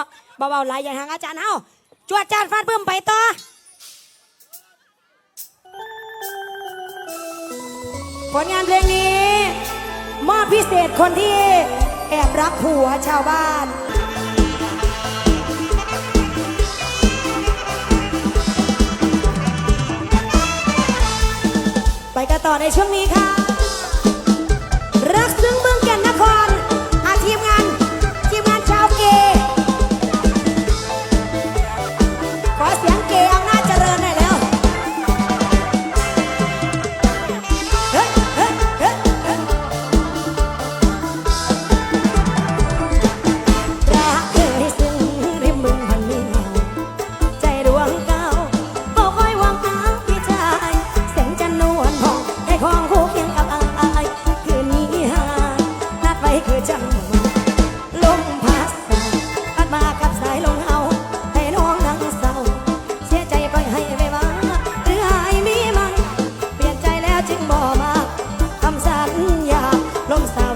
าะเบาๆหลอย่าห่างอาจารย์เฮาจวดจานฟาดเพิ่มไปต่อผลงานเพลงนี้ มอบพิเศษคนที่แอบรักผัวชาวบ้านไปกันต่อในช่วงนี้ค่ะ Long time.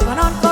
Papa on. può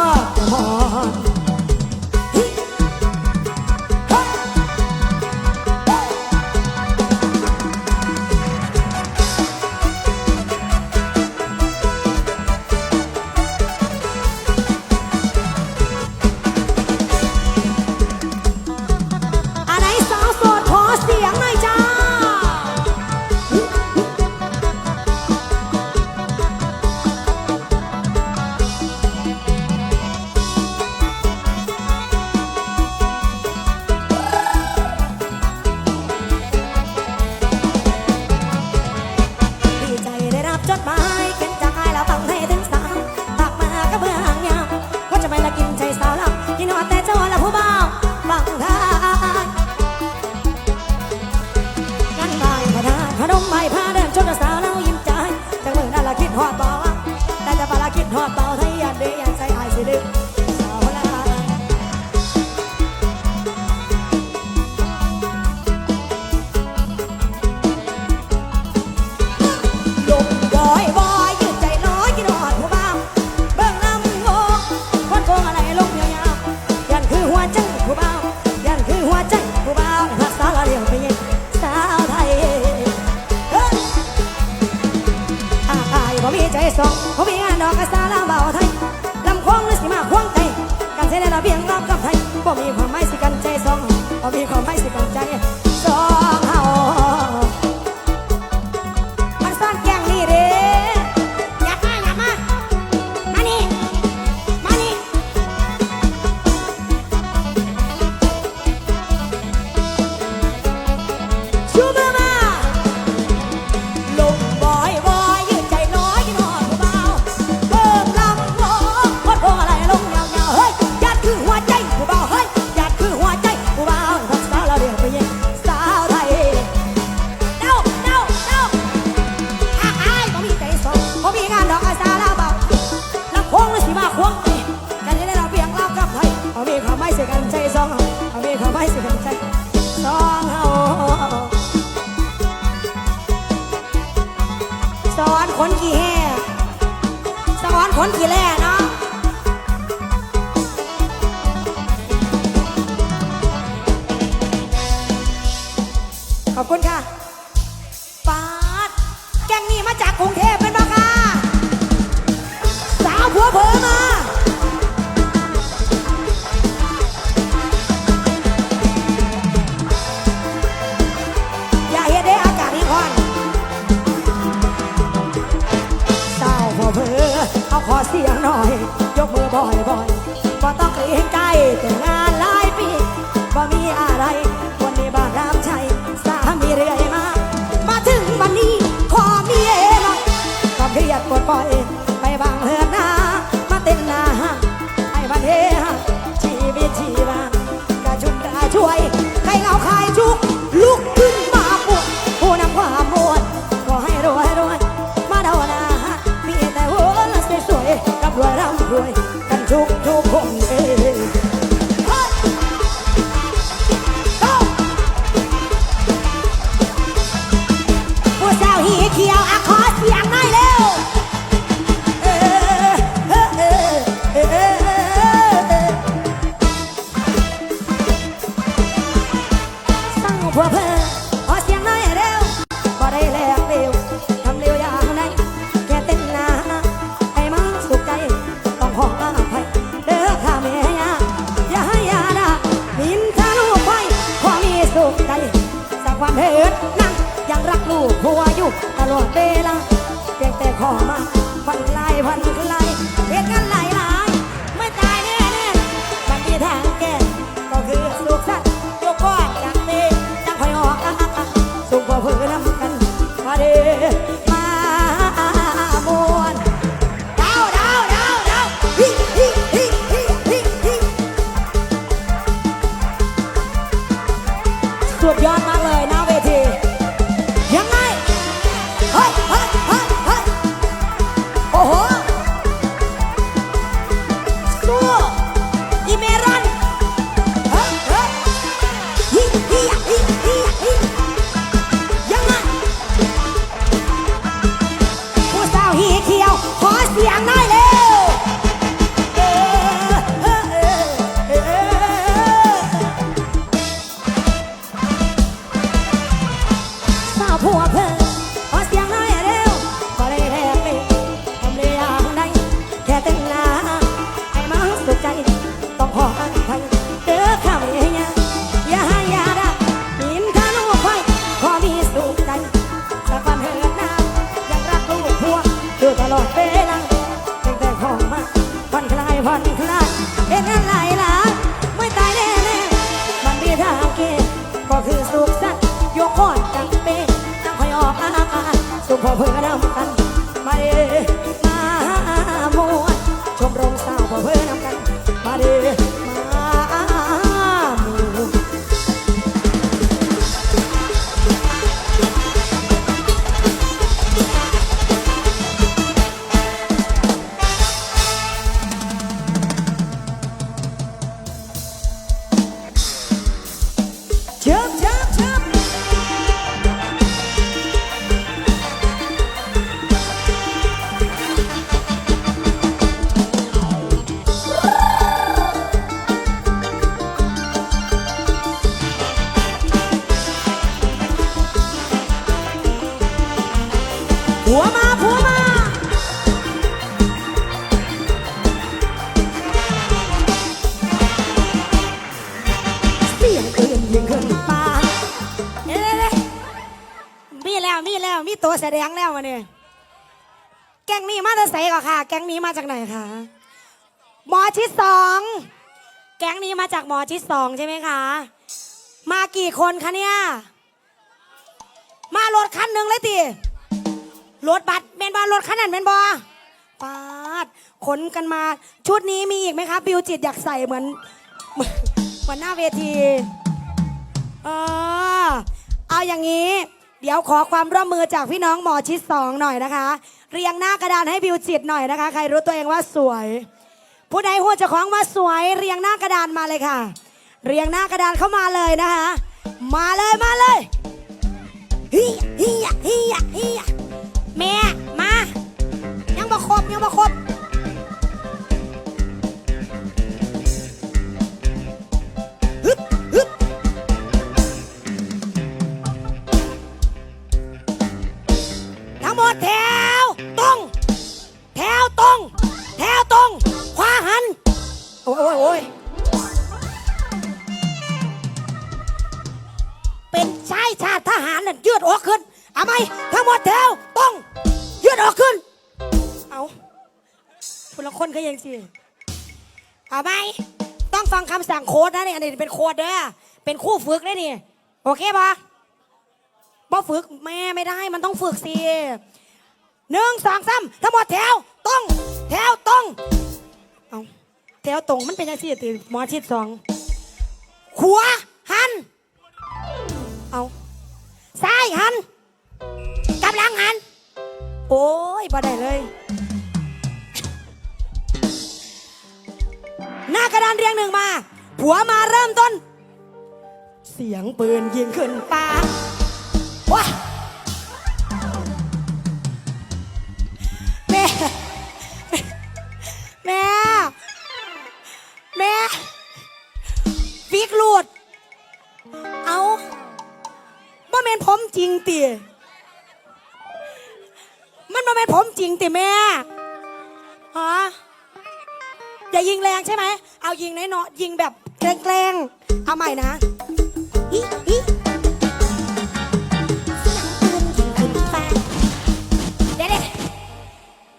เอาไม่เขาไม่เสียกันใจซองเอาไม่เขาไม่เสียกันใจ เสียงหน่อย สุดยอดมาก มสาวพ ก๊งนี้มาจากไหนก่อนค่ะ แก๊งนี้มาจากไหนคะหมอชิดสองแก๊งนี้มาจากหมอชิดสองใช่ไหมคะ มากี่คนคะเนี่ย มารถคันหนึ่งเลยติรถบัตรเมนบอลรถคันนั้นเมนบอปาดขนกันมาชุดนี้มีอีกไหมคะบิวจิตอยากใส่เหมือนเหมือนเหมือนหน้าเวทีเออเอาอย่างนี้ เดี๋ยวขอความร่วมมือจากพี่น้องหมอชิดสองหน่อยนะคะ เรียงหน้ากระดานให้บิวจิตหน่อยนะคะ ใครรู้ตัวเองว่าสวย ผู้ใดหัวจะของว่าสวย เรียงหน้ากระดานมาเลยค่ะ เรียงหน้ากระดานเข้ามาเลยนะคะ มาเลยมาเลยฮิยฮิยฮิยฮิยแม่มา ยังบ่ครบยังบ่ครบ สิเอาไหมต้องฟังคำสั่งโค้ดนะเนี่ยอันนี้เป็นโค้ดเด้อเป็นคู่ฝึกได้นี่โอเคปะบ่ฝึกแม่ไม่ได้มันต้องฝึกสิหนึ่งสองสามทั้งหมดแถวตรงแถวตรงเอาแถวตรงมันเป็นยังไงติหมอชิดสองขวาหัน เอาซ้ายหันกลับหลังหัน โอ้ยบ่ได้เลย หน้ากระดานเรียงหนึ่งมา ผัวมาเริ่มต้น เสียงปืนยิงขึ้นฟ้าว้าแม่ แม่ แม่ฟิกหลุด เอาบ่แม่นผมจริงติมันบ่แม่นผมจริงติแม่ ย่ายิงแรงใช่ไหม เอายิงน้อยๆยิงแบบแกล้งๆ เอาใหม่นะฮิฮิเดี๋ยว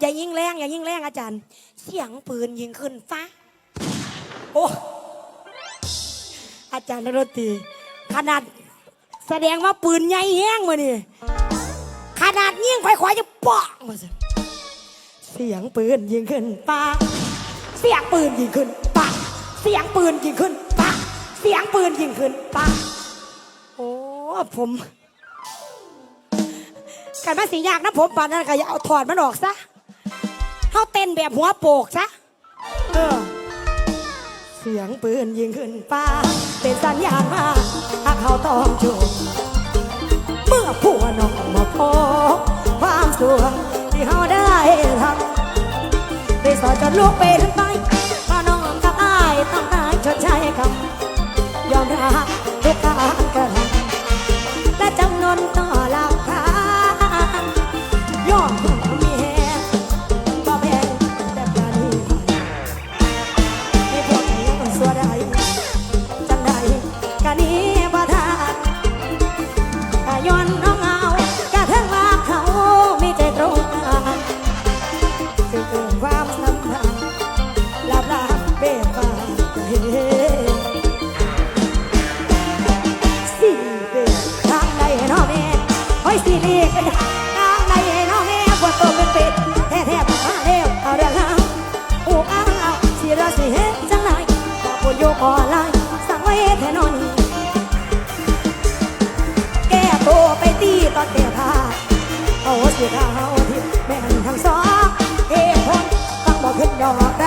อย่ายิงแรงอย่ายิงแรงอาจารย์ เสียงปืนยิงขึ้นฟ้า โอ้อาจารย์นรตีขนาดแสดงว่าปืนใหญ่แห้งมานี่ขนาดยิงควายๆจะปอกมาสิเสียงปืนยิงขึ้นฟ้า เสียงปืนยิงขึ้นปักเสียงปืนยิงขึ้นปักเสียงปืนยิงขึ้นปักโอ้ผมกันมาสียากนะผมปานนั้นก็อย่าเอาถอดมันออกซะเขาเต้นแบบหัวโปกซะเออเสียงปืนยิงขึ้นฟ้า เป็นสัญญาณว่าหากเขาต้องโจมเมื่อผัวน้องมาพบความสุขที่เขาได้ทำได้สอนจนลูกเป็นไป God.